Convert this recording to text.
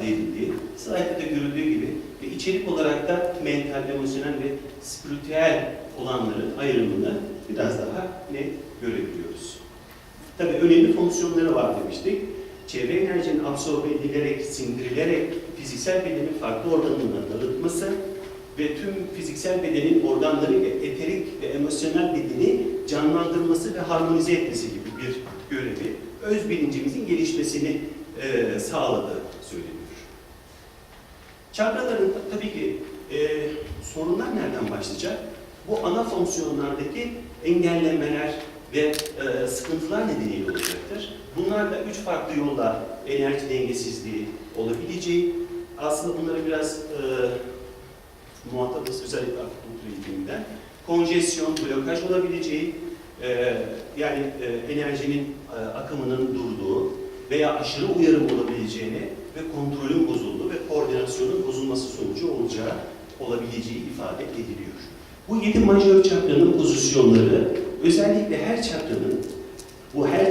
ifade edildiği, slaytta da görüldüğü gibi ve içerik olarak da mental, emosyonel ve spiritüel olanların ayrımını biraz daha net görebiliyoruz. Tabii önemli fonksiyonları var demiştik. Çevre enerjinin absorbe edilerek, sindirilerek fiziksel bedenin farklı organlarına dağıtması ve tüm fiziksel bedenin organları ve eterik ve emosyonel bedeni canlandırması ve harmonize etmesi gibi bir görevi öz bilincimizin gelişmesini e, sağladığı söyleniyor. Çakraların ta- tabii ki e, sorunlar nereden başlayacak? Bu ana fonksiyonlardaki engellemeler ve e, sıkıntılar nedeniyle olacaktır. Bunlar da üç farklı yolla enerji dengesizliği olabileceği, aslında bunları biraz e, muhatabız özellikle akupunktur eğitiminden, konjesyon, blokaj olabileceği, e, yani e, enerjinin e, akımının durduğu veya aşırı uyarım olabileceğini ve kontrolün bozulduğu ve koordinasyonun bozulması sonucu olacağı olabileceği ifade ediliyor. Bu yedi majör çakranın pozisyonları özellikle her çakranın bu her çakranın